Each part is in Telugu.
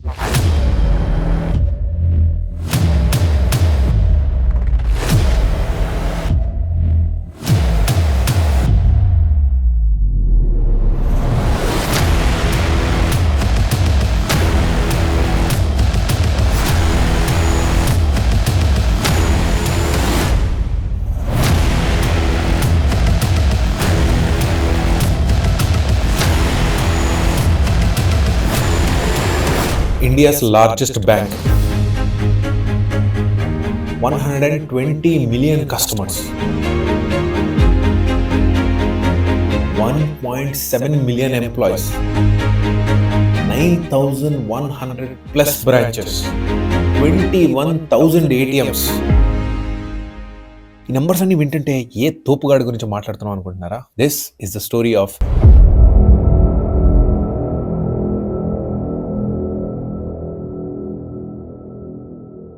Yeah. India's largest bank. 120 million customers. 1.7 million employees. 9,100 plus branches. 21,000 ATMs. ఈ నెంబర్స్ అన్ని వింటుంటే ఏ తోపుగాడి గురించి మాట్లాడుతున్నాం అనుకుంటున్నారా this is the story of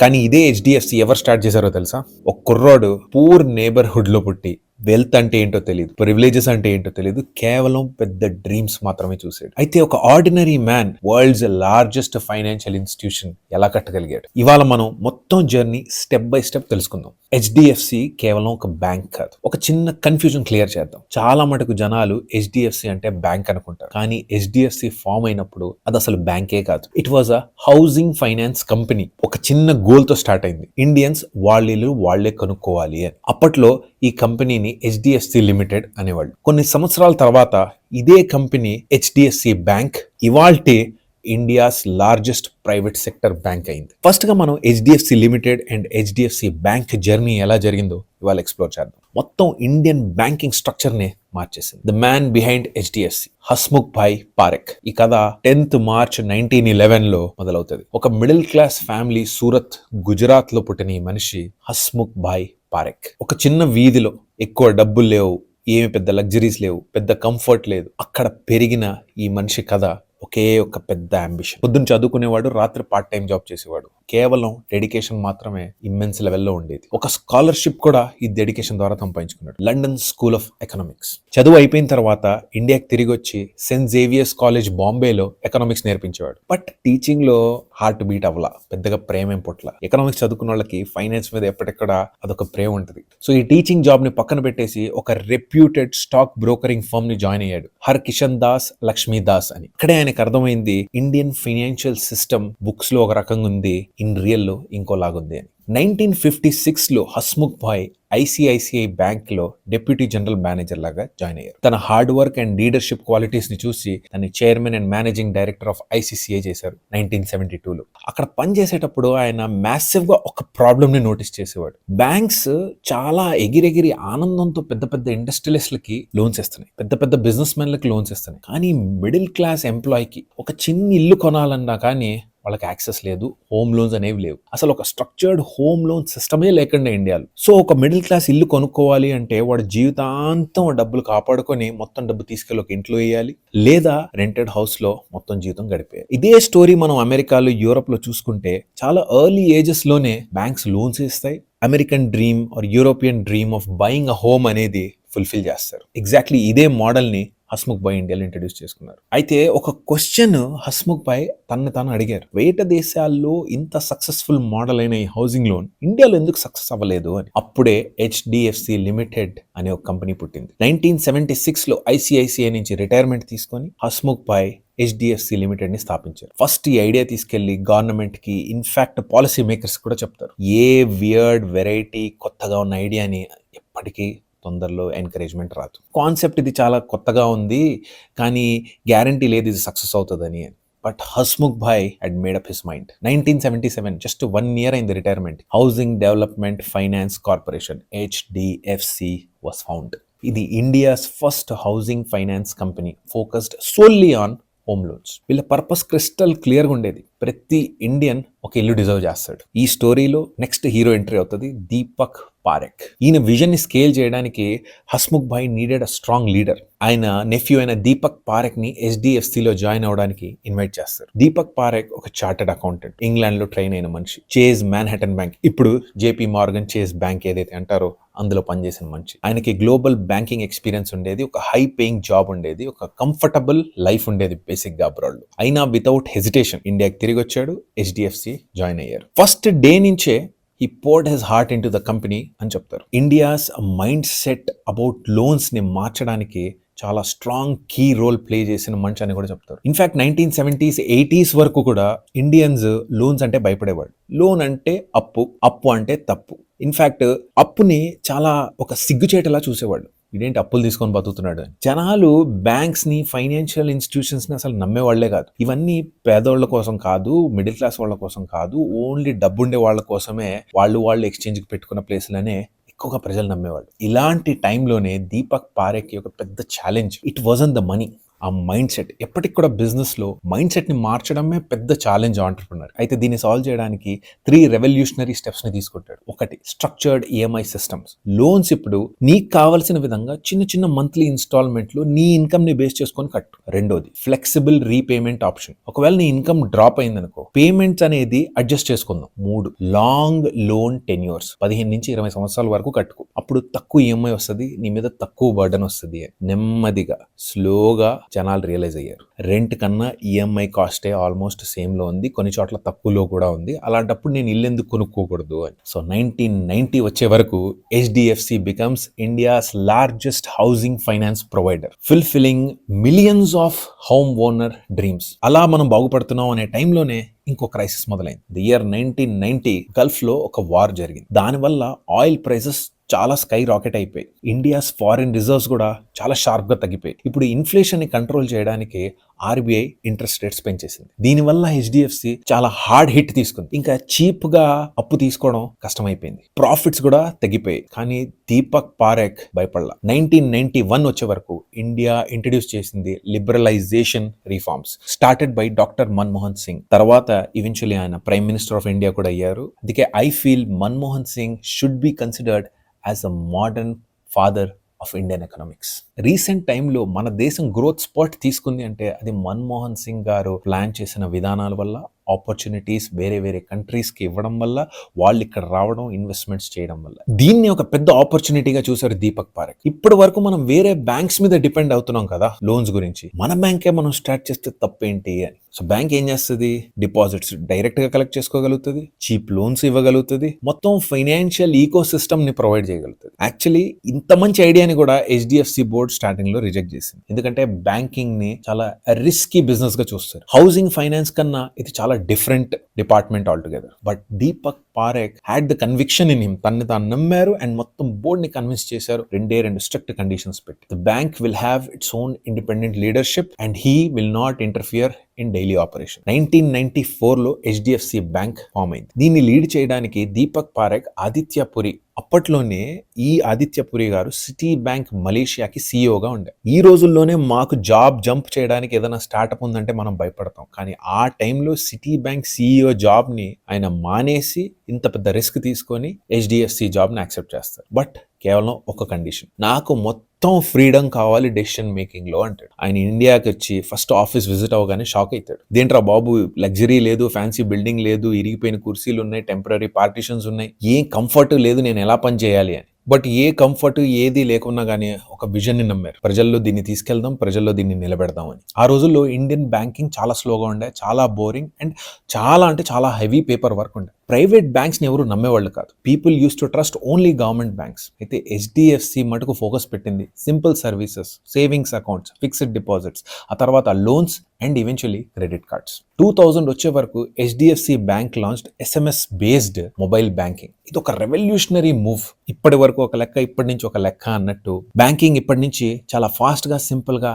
కానీ ఇదే హెచ్డిఎఫ్సి ఎవరు స్టార్ట్ చేశారో తెలుసా? ఒక కుర్రోడు పూర్ నేబర్హుడ్లో పుట్టి. వెల్త్ అంటే ఏంటో తెలియదు ప్రివిలేజెస్ అంటే ఏంటో తెలియదు కేవలం పెద్ద డ్రీమ్స్ మాత్రమే చూసాడు. అయితే ఒక ordinary man world's largest financial institution ఎలా కట్టగలిగాడు? ఇవాళ మనం మొత్తం జర్నీ స్టెప్ బై స్టెప్ తెలుసుకుందాం. హెచ్డిఎఫ్సి కేవలం ఒక బ్యాంక్ కాదు. ఒక చిన్న కన్ఫ్యూజన్ క్లియర్ చేద్దాం. చాలా మటుకు జనాలు హెచ్డిఎఫ్సి అంటే బ్యాంక్ అనుకుంటారు. కానీ హెచ్డిఎఫ్సి ఫామ్ అయినప్పుడు అది అసలు బ్యాంకే కాదు. It was a housing finance company ఒక చిన్న గోల్తో స్టార్ట్ అయింది. ఇండియన్స్ వాళ్ళ వాళ్ళే కనుక్కోవాలి అని. అప్పట్లో ఈ కంపెనీని హెచ్డిఎఫ్సి లిమిటెడ్ అనేవాళ్ళు. కొన్ని సంవత్సరాల తర్వాత ఇదే కంపెనీ హెచ్డిఎఫ్సి బ్యాంక్ ఇవాల్టి India's largest private sector bank అయింది. ఫస్ట్గా మనం HDFC limited and HDFC bank journey ఎలా జరిగిందో ఇవాళ ఎక్స్ప్లోర్ చేద్దాం. మొత్తం ఇండియన్ బ్యాంకింగ్ స్ట్రక్చర్ నే మార్చేసింది. The man behind HDFC Hasmukh bhai Parekh. ఈ కథ టెన్త్ మార్చ్ నైన్టీన్ ఇలెవెన్లో మొదలవుతుంది. ఒక మిడిల్ క్లాస్ ఫ్యామిలీ సూరత్ గుజరాత్లో పుట్టిన ఈ మనిషి హస్ముఖ్ భాయ్ పారెక్. ఒక చిన్న వీధిలో ఎక్కువ డబ్బులు లేవు ఏమి పెద్ద లగ్జరీస్ లేవు పెద్ద కంఫర్ట్ లేదు. అక్కడ పెరిగిన ఈ మనిషి కథ ఒకే ఒక పెద్ద అంబిషన్ పొద్దున్న చదువుకునేవాడు రాత్రి పార్ట్ టైం జాబ్ చేసేవాడు. కేవలం డెడికేషన్ మాత్రమే ఇమ్మెన్స్ లెవెల్లో ఉండేది. ఒక స్కాలర్షిప్ కూడా ఈ డెడికేషన్ ద్వారా సంపాదించుకున్నాడు. లండన్ స్కూల్ ఆఫ్ ఎకనామిక్స్ చదువు అయిపోయిన తర్వాత ఇండియాకి తిరిగి వచ్చి సెయింట్ జేవియర్స్ కాలేజ్ బాంబేలో ఎకనామిక్స్ నేర్పించేవాడు. బట్ టీచింగ్లో హార్ట్ బీట్ అవ్వలా. పెద్దగా ప్రేమ పొట్ల ఎకనామిక్స్ చదువుకున్న వాళ్ళకి ఫైనాన్స్ మీద ఎప్పటిక్కడ అదొక ప్రేమ ఉంటుంది. సో ఈ టీచింగ్ జాబ్ని పక్కన పెట్టేసి ఒక రెప్యూటెడ్ స్టాక్ బ్రోకరింగ్ ఫర్మ్ని జాయిన్ అయ్యాడు. హర్ కిషన్ దాస్ లక్ష్మీ దాస్ అని. ఇక్కడే ఆయన ఆయనకు అర్థమైంది? ఇండియన్ ఫైనాన్షియల్ సిస్టమ్ బుక్స్లో ఒక రకంగా ఉంది ఇన్ రియల్లో ఇంకోలాగుంది అని. నైన్టీన్ ఫిఫ్టీ సిక్స్లో హస్ముఖ్ భాయ్ ఐసిఐసిఐ బ్యాంక్లో డిప్యూటీ జనరల్ మేనేజర్ లాగా జాయిన్ అయ్యారు. తన హార్డ్ వర్క్ అండ్ లీడర్షిప్ క్వాలిటీస్ని చూసి తన chairman and managing director of ICICI చేశారు నైన్టీన్ సెవెంటీ టూలో. అక్కడ పనిచేసేటప్పుడు ఆయన మ్యాసివ్గా ఒక ప్రాబ్లమ్ని నోటీస్ చేసేవాడు. బ్యాంక్స్ చాలా ఎగిరెగిరి ఆనందంతో పెద్ద పెద్ద ఇండస్ట్రియలిస్ట్లకి లోన్స్ ఇస్తున్నాయి. పెద్ద పెద్ద బిజినెస్ మెన్లకి లోన్స్ ఇస్తున్నాయి. కానీ మిడిల్ క్లాస్ ఎంప్లాయీకి ఒక చిన్న ఇల్లు కొనాలన్నా కానీ వాళ్ళకి యాక్సెస్ లేదు హోమ్ లోన్స్ అనేవి లేవు. అసలు ఒక స్ట్రక్చర్డ్ హోమ్ లోన్ సిస్టమే లేకుండా ఇండియాలో. సో ఒక మిడిల్ క్లాస్ ఇల్లు కొనుక్కోవాలి అంటే వాడు జీవితాంతం డబ్బులు కాపాడుకొని మొత్తం డబ్బు తీసుకెళ్ళి ఒక ఇంట్లో వేయాలి లేదా రెంటెడ్ హౌస్లో మొత్తం జీవితం గడిపేయాలి. ఇదే స్టోరీ మనం అమెరికాలో యూరోప్లో చూసుకుంటే చాలా ఎర్లీ ఏజెస్లోనే బ్యాంక్స్ లోన్స్ ఇస్తాయి. American dream or European dream of buying a home అనేది ఫుల్ఫిల్ చేస్తారు. ఎగ్జాక్ట్లీ ఇదే మోడల్ని హస్ముఖ్ భాయ్ ఇండియాలో ఇంట్రడ్యూస్ చేసుకున్నారు. అయితే ఒక క్వశ్చన్ హస్ముఖ్ భాయ్ తనని తాను అడిగారు. వేట దేశాల్లో ఇంత సక్సెస్ఫుల్ మోడల్ అయిన ఈ హౌసింగ్ లోన్ ఇండియాలో ఎందుకు సక్సెస్ అవ్వలేదు అని. అప్పుడే హెచ్డిఎఫ్సి లిమిటెడ్ అనే ఒక కంపెనీ పుట్టింది. నైన్టీన్ సెవెంటీ సిక్స్లో ఐసిఐసిఐ నుంచి రిటైర్మెంట్ తీసుకొని హస్ముఖ్ భాయ్ హెచ్డిఎఫ్సి లిమిటెడ్ని స్థాపించారు. ఫస్ట్ ఈ ఐడియా తీసుకెళ్ళి గవర్నమెంట్కి ఇన్ఫాక్ట్ పాలసీ మేకర్స్ కూడా చెప్తారు. ఏ వియర్డ్ వెరైటీ కొత్తగా ఉన్న ఐడియాని ఎప్పటికీ తొందరలో ఎంకరేజ్మెంట్ రాదు. కాన్సెప్ట్ ఇది చాలా కొత్తగా ఉంది కానీ గ్యారంటీ లేదు ఇది సక్సెస్ అవుతుందని. But Hasmukh bhai had made up his mind nineteen seventy seven just one year అయింది retirement housing development finance corporation HDFC was found ఇది India's first housing finance company focused solely on home loans వీళ్ళ పర్పస్ క్రిస్టల్ క్లియర్గా ఉండేది. ప్రతి ఇండియన్ ఒక ఇల్లు డిజర్వ్ చేస్తాడు. ఈ స్టోరీలో నెక్స్ట్ హీరో ఎంట్రీ అవుతుంది దీపక్ పారెక్. ఈయన విజన్ని స్కేల్ చేయడానికి Hasmukh bhai needed a strong leader ఆయన నెఫ్యూ అయిన దీపక్ పారెక్ని లో జాయిన్ అవడానికి ఇన్వైట్ చేస్తారు. దీపక్ పారెక్ ఒక చార్టెడ్ అకౌంటెంట్ ఇంగ్లాండ్లో ట్రైన్ అయిన మనిషి. చేజ్ మ్యాన్హటన్ బ్యాంక్ ఇప్పుడు జేపీ మార్గన్ చేజ్ బ్యాంక్ ఏదైతే అంటారో అందులో పనిచేసిన మనిషి. ఆయనకి గ్లోబల్ బ్యాంకింగ్ ఎక్స్పీరియన్స్ ఉండేది ఒక హై పేయింగ్ జాబ్ ఉండేది ఒక కంఫర్టబుల్ లైఫ్ ఉండేది బేసిక్గా అబ్రాడ్ అయినా వితౌట్ హెజిటేషన్ ఇండియాకి తిరిగి వచ్చాడు హెచ్డిఎఫ్సి జాయిన్ అయ్యారు. ఫస్ట్ డే నుంచే ఈ poured his heart into the company అని చెప్తారు. ఇండియాస్ మైండ్ సెట్ అబౌట్ లోన్స్ని మార్చడానికి చాలా స్ట్రాంగ్ కీ రోల్ ప్లే చేసిన మంచి అని కూడా చెప్తారు. ఇన్ఫ్యాక్ట్ నైన్టీన్ సెవెంటీస్ ఎయిటీస్ వరకు కూడా ఇండియన్స్ లోన్స్ అంటే భయపడేవాడు లోన్ అంటే అప్పు అప్పు అంటే తప్పు. ఇన్ఫాక్ట్ అప్పుని చాలా ఒక సిగ్గుచేటలా చూసేవాడు ఇదేంటి అప్పులు తీసుకొని బతుకుతున్నాడు అని. జనాలు బ్యాంక్స్ని ఫైనాన్షియల్ ఇన్స్టిట్యూషన్స్ని అసలు నమ్మేవాళ్ళే కాదు. ఇవన్నీ పేదోళ్ళ కోసం కాదు మిడిల్ క్లాస్ వాళ్ళ కోసం కాదు ఓన్లీ డబ్బుండే వాళ్ళ కోసమే వాళ్ళు వాళ్ళు ఎక్స్చేంజ్కి పెట్టుకున్న ప్లేస్లనే ఎక్కువగా ప్రజలు నమ్మేవాళ్ళు. ఇలాంటి టైంలోనే దీపక్ పారేకి ఒక పెద్ద challenge it wasn't the money ఆ మైండ్ సెట్. ఎప్పటికి కూడా బిజినెస్లో మైండ్ సెట్ని మార్చడమే పెద్ద ఛాలెంజ్ ఆంటర్ప్రినర్ అయితే దీన్ని సాల్వ్ చేయడానికి త్రీ రెవల్యూషనరీ స్టెప్స్ని తీసుకుంటాడు ఒకటి స్ట్రక్చర్డ్ ఈఎంఐ సిస్టమ్స్ లోన్స్ ఇప్పుడు నీకు కావాల్సిన విధంగా చిన్న చిన్న మంత్లీ ఇన్స్టాల్మెంట్లు నీ ఇన్కమ్ని బేస్ చేసుకొని కట్టు. రెండోది ఫ్లెక్సిబుల్ రీపేమెంట్ ఆప్షన్ ఒకవేళ నీ ఇన్కమ్ డ్రాప్ అయిందనుకో పేమెంట్స్ అనేది అడ్జస్ట్ చేసుకుందాం. మూడు లాంగ్ లోన్ టెన్యూర్స్ పదిహేను నుంచి ఇరవై సంవత్సరాల వరకు కట్టుకో. అప్పుడు తక్కువ ఈఎంఐ వస్తుంది నీ మీద తక్కువ బర్డన్ వస్తుంది నెమ్మదిగా స్లోగా జనాలు రియలైజ్ అయ్యారు. రెంట్ కన్నా ఈఎంఐ కాస్టే ఆల్మోస్ట్ సేమ్లో ఉంది. కొన్ని చోట్ల తక్కువలో కూడా ఉంది. అలాంటప్పుడు నేను ఇల్లు ఎందుకు కొనుక్కోకూడదు అని. సో నైన్టీన్ నైన్టీ వచ్చే వరకు HDFC becomes India's largest housing finance provider fulfilling millions of home owner dreams అలా మనం బాగుపడుతున్నాం అనే టైంలోనే ఇంకో క్రైసిస్ మొదలైంది. ది ఇయర్ నైన్టీన్ నైన్టీ గల్ఫ్లో ఒక వార్ జరిగింది. దానివల్ల ఆయిల్ ప్రైసెస్ చాలా స్కై రాకెట్ అయిపోయి ఇండియాస్ ఫారిన్ రిజర్వ్స్ కూడా చాలా షార్ప్గా తగ్గిపోయాయి. ఇప్పుడు ఇన్ఫ్లేషన్ని కంట్రోల్ చేయడానికి ఆర్బీఐ ఇంట్రెస్ట్ రేట్స్ పెంచేసింది. దీనివల్ల హెచ్డిఎఫ్సి చాలా హార్డ్ హిట్ తీసుకుంది. ఇంకా చీప్గా అప్పు తీసుకోవడం కష్టమైపోయింది. ప్రాఫిట్స్ కూడా తగ్గిపోయాయి. కానీ దీపక్ పారెక్ భయపడలా. నైన్టీన్ నైన్టీ వన్ వచ్చే వరకు ఇండియా ఇంట్రడ్యూస్ చేసింది liberalisation reforms. Started by doctor Manmohan Singh. తర్వాత ఈవెన్చువలీ ఆయన ప్రైమ్ మినిస్టర్ ఆఫ్ ఇండియా కూడా అయ్యారు. అందుకే I feel Manmohan Singh should be considered as a modern father of Indian economics recent టైంలో మన దేశం గ్రోత్ స్పాట్ తీసుకుంది అంటే అది మన్మోహన్ సింగ్ గారు ప్లాన్ చేసిన విధానాల వల్ల ఆపర్చునిటీస్ వేరే వేరే కంట్రీస్కి ఇవ్వడం వల్ల వాళ్ళు ఇక్కడ రావడం ఇన్వెస్ట్మెంట్స్ చేయడం వల్ల. దీన్ని ఒక పెద్ద ఆపర్చునిటీగా చూసారు దీపక్ పారక్. ఇప్పటి వరకు మనం వేరే బ్యాంక్స్ మీద డిపెండ్ అవుతున్నాం కదా లోన్స్ గురించి. మన బ్యాంకే మనం స్టార్ట్ చేస్తే తప్పేంటి అని. సో బ్యాంక్ ఏం చేస్తుంది? డిపాజిట్స్ డైరెక్ట్గా కలెక్ట్ చేసుకోగలుగుతుంది చీప్ లోన్స్ ఇవ్వగలుగుతుంది మొత్తం ఫైనాన్షియల్ ఈకో సిస్టమ్ని ప్రొవైడ్ చేయగలుగుతుంది. యాక్చువల్లీ ఇంత మంచి ఐడియాని కూడా హెచ్డిఎఫ్సి బోర్డ్ స్టార్టింగ్లో రిజెక్ట్ చేసింది. ఎందుకంటే బ్యాంకింగ్ని చాలా రిస్కీ బిజినెస్గా చూస్తారు. హౌసింగ్ ఫైనాన్స్ కన్నా ఇది చాలా different department all together but Deepak Parekh had the conviction in him తన్ని తాను నమ్మారు అండ్ మొత్తం బోర్డ్ని కన్విన్స్ చేశారు. రెండే రెండు స్ట్రిక్ట్ కండిషన్స్ పెట్టి. The bank will have its own independent leadership and he will not interfere in daily operation nineteen ninety ఫోర్లో హెచ్డిఎఫ్సి బ్యాంక్ ఫామ్ అయింది. దీన్ని లీడ్ చేయడానికి దీపక్ పారెక్ ఆదిత్య పురి అప్పట్లోనే ఈ ఆదిత్యపురి గారు సిటీ బ్యాంక్ మలేషియాకి సీఈఓగా ఉండే. ఈ రోజుల్లోనే మాకు జాబ్ జంప్ చేయడానికి ఏదైనా స్టార్టప్ ఉందంటే మనం భయపడతాం. కానీ ఆ టైంలో సిటీ బ్యాంక్ సీఈఓ జాబ్ని ఆయన మానేసి ఇంత పెద్ద రిస్క్ తీసుకొని హెచ్డిఎఫ్సి జాబ్ని యాక్సెప్ట్ చేస్తారు. బట్ కేవలం ఒక కండిషన్. నాకు మొత్తం ఫ్రీడమ్ కావాలి డెసిషన్ మేకింగ్లో అంటాడు. ఆయన ఇండియాకి వచ్చి ఫస్ట్ ఆఫీస్ విజిట్ అవ్వగానే షాక్ అవుతాడు దేంట్రా బాబు లగ్జరీ లేదు ఫ్యాన్సీ బిల్డింగ్ లేదు ఇరిగిపోయిన కుర్చీలు ఉన్నాయి టెంపరీ పార్టీషన్స్ ఉన్నాయి. ఏం కంఫర్ట్ లేదు నేను ఎలా పని చేయాలి అని. బట్ ఏ కంఫర్ట్ ఏది లేకున్నా కానీ ఒక విజన్ని నమ్మారు. ప్రజల్లో దీన్ని తీసుకెళ్దాం ప్రజల్లో దీన్ని నిలబెడదాం అని. ఆ రోజుల్లో ఇండియన్ బ్యాంకింగ్ చాలా స్లోగా ఉండే చాలా బోరింగ్ అండ్ చాలా అంటే చాలా హెవీ పేపర్ వర్క్ ఉండే. ప్రైవేట్ బ్యాంక్స్ని ఎవరు నమ్మేవాళ్ళు కాదు. People use to trust only government banks అయితే హెచ్డిఎఫ్సి మటుకు ఫోకస్ పెట్టింది simple services savings accounts fixed deposits ఆ తర్వాత loans and eventually credit cards two thousand వచ్చే వరకు HDFC bank launched SMS based mobile banking ఇది ఒక రెవల్యూషనరీ మూవ్ ఇప్పటి వరకు ఒక లెక్క ఇప్పటి నుంచి ఒక లెక్క అన్నట్టు బ్యాంకింగ్ ఇప్పటి నుంచి చాలా ఫాస్ట్గా సింపుల్గా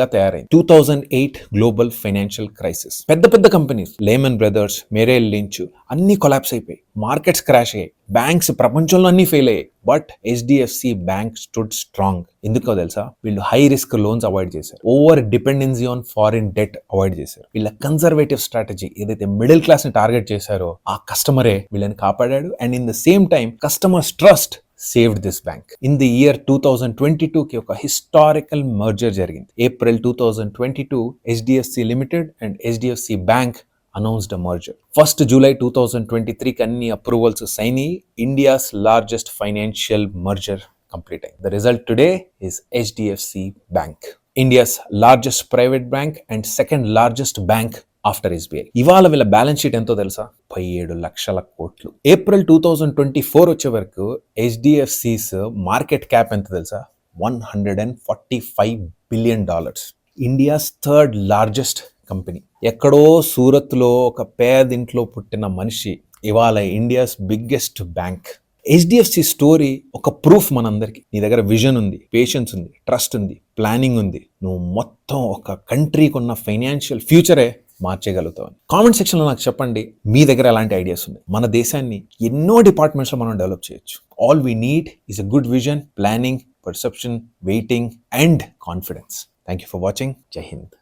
గా తయారైంది. Two thousand eight global financial crisis పెద్ద పెద్ద companies Lehman Brothers Merrill Lynch అన్ని కొలాప్స్ అయిపోయి మార్కెట్స్ క్రాష్ అయ్యాయి. బ్యాంక్స్ ప్రపంచంలో అన్ని ఫెయిల్ అయ్యాయి. But HDFC bank stood strong ఎందుకో తెలుసా? వీళ్ళు హై రిస్క్ లోన్స్ అవాయిడ్ చేశారు. Over dependency on foreign debt avoid చేశారు. వీళ్ళ కన్సర్వేటివ్ స్ట్రాటజీ ఏదైతే మిడిల్ క్లాస్ని టార్గెట్ చేశారో ఆ కస్టమరే వీళ్ళని కాపాడాడు. And in the same time customers trust saved this bank in the year two thousand twenty two కి ఒక హిస్టారికల్ మర్జర్ జరిగింది. April two thousand twenty two HDFC limited and HDFC bank announced a merger first July two thousand twenty త్రీకి అన్ని అప్రూవల్స్ సైన్ అయ్యి India's largest financial merger complete అయింది the result today is HDFC bank India's largest private bank and second largest bank after SBI ఇవాళ వీళ్ళ బ్యాలెన్స్ షీట్ ఎంతో తెలుసా? ముప్పై ఏడు లక్షల కోట్లు. April two thousand twenty four వచ్చే వరకు హెచ్డిఎఫ్సిస్ మార్కెట్ క్యాప్ ఎంత తెలుసా? One hundred and forty five billion dollars India's third largest company ఎక్కడో సూరత్లో ఒక పేద ఇంట్లో పుట్టిన మనిషి ఇవాళ India's biggest bank. HDFC story ఒక ప్రూఫ్ మనందరికీ. నీ దగ్గర విజన్ ఉంది పేషెన్స్ ఉంది ట్రస్ట్ ఉంది ప్లానింగ్ ఉంది. నువ్వు మొత్తం ఒక కంట్రీకి ఉన్న ఫైనాన్షియల్ ఫ్యూచరే మార్చేయగలుగుతావు కామెంట్ సెక్షన్లో నాకు చెప్పండి మీ దగ్గర ఎలాంటి ఐడియాస్ ఉన్నాయి? మన దేశాన్ని ఎన్నో డిపార్ట్మెంట్స్లో మనం డెవలప్ చేయొచ్చు. All we need is a good vision planning perception waiting and confidence thank you for watching Jai Hind